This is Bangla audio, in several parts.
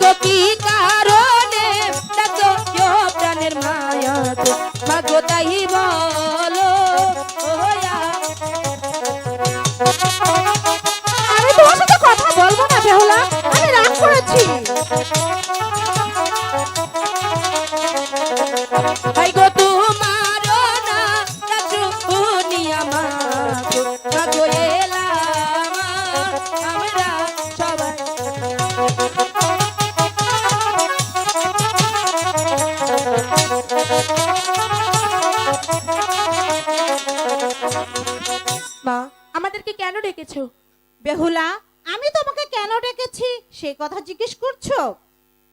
গো কি কারণে? ডাকো প্রাণের মায়া গো। মাগো তাই বলো আমি তোমার সাথে কথা বলব না, বেহুলা? আমি রাগ করেছি। হাই গো কেন ডেকেছো? বেহুলা, আমি তোমাকে কেন ডেকেছি? সেই কথা জিজ্ঞেস করছ?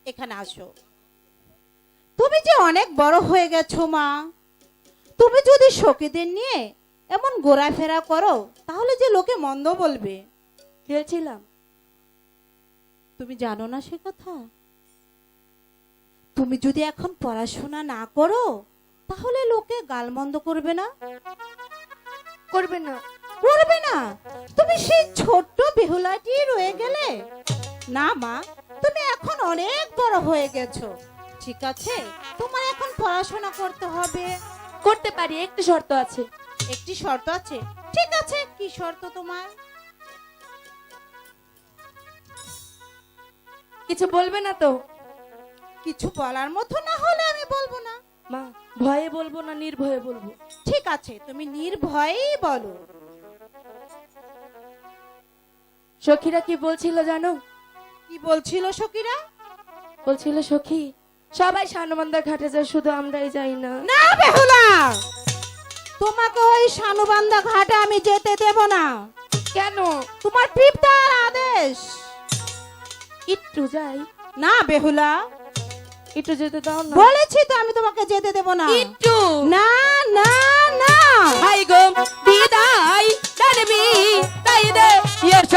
এখানে আসো। তুমি যে অনেক বড় হয়ে গেছো, মা। তুমি যদি সখীদের নিয়ে এমন ঘোরাফেরা করো, তাহলে যে লোকে মন্দ বলবে। খেলছিলাম তুমি জানো না সে কথা? তুমি যদি এখন পড়াশোনা না করো, তাহলে লোকে গালমন্দ করবে না? করবে না। করবে না। তুমি সেই ছোট্ট বেহুলাটি রয়ে গেলে? না মা তুমি এখন অনেক বড় হয়ে গেছো। ঠিক আছে তোমার এখন পড়াশোনা করতে হবে। করতে পারি একটু শর্ত আছে। একটি শর্ত আছে? ঠিক আছে কি শর্ত তোমার? কিছু বলবে না তো? কিছু বলার মতো না হলে আমি বলব না। মা ভয়ে বলব না নির্ভয়ে বলব? ঠিক আছে তুমি নির্ভয়েই বলো। সখীরা কি বলছিল জানো? কি বলছিল সখীরা? বলছিল সখী সবাই সানমন্দার ঘাটে যায় শুধু আমরাই যাই না। না বেহুলা! তোমাকে ওই শানুবান্দা ঘাটে আমি যেতে দেব না। কেন? তোমার পিপটার আদেশ। একটু যাই। না বেহুলা! একটু যেতে দাও না। বলেছি তো আমি তোমাকে যেতে দেব না। একটু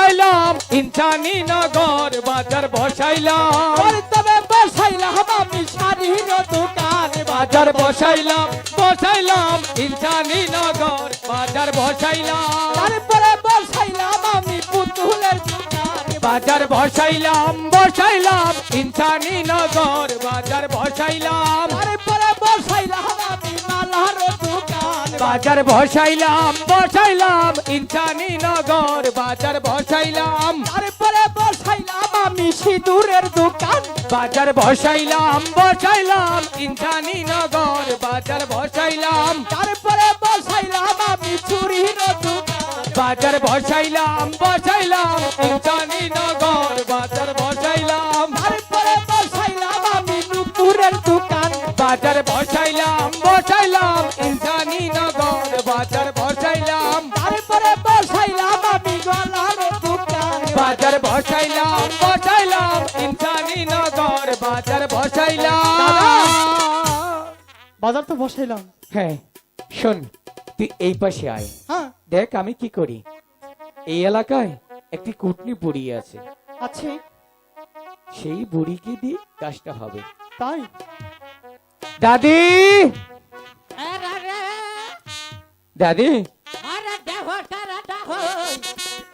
বসাইলাম ইনসানি নগর বাজার বসাইলাম। তবে বসাইলাম আমি শাড়ির দোকান বাজার বসাইলাম। বসাইলাম ইনসানি নগর বাজার বসাইলাম। তারপরে বসাইলাম আমি পুতুলের দোকান বাজার বসাইলাম। বসাইলাম ইনসানি নগর বাজার বসাইলাম। বাজার বসাইলাম বসাইলাম ইনসানি নগর বাজার বসাইলাম। তারপরে বসাইলাম আমি সিঁদুরের দোকান। বাজার বসাইলাম বসাইলাম ইনসানি নগর বাজার বসাইলাম। তারপরে বসাইলাম আমি চুরির দোকান। বাজার বসাইলাম বসাইলাম ইনসানি নগর বাজার বসাইলাম। তারপরে বসাইলাম আমি নুপুরের দোকান। বাজার বসাইলাম বসাইলাম ইনসানি নগর। বাজার বসাইলাম। তারপরে বসাইলাম আমি গলার দোকান। বাজার বসাইলাম বসাইলাম ইনসানি নগর বাজার বসাইলাম। বাজার তো বসাইলাম। হ্যাঁ শোন তুই এই পাশে আয়। হ্যাঁ। দেখ আমি কি করি। এই এলাকায় একটি কুটনি বুড়ি আছে। আছে? সেই বুড়িকে দিয়ে কাজটা হবে। তাই? দাদি! দাদি?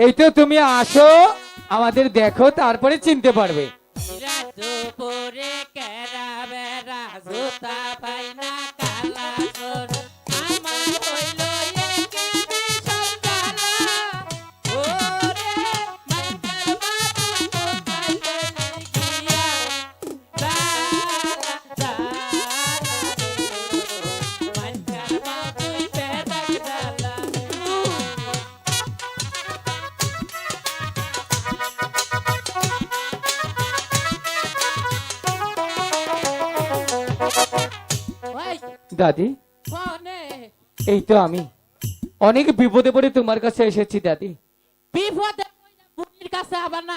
এই তো তুমি আসো আমাদের দেখো তারপরে চিনতে পারবে। দাদি। এই তো আমি। অনেক বিপদে পড়ে তোমার কাছে এসেছি দাদি। বিপদে কাছে আবার না।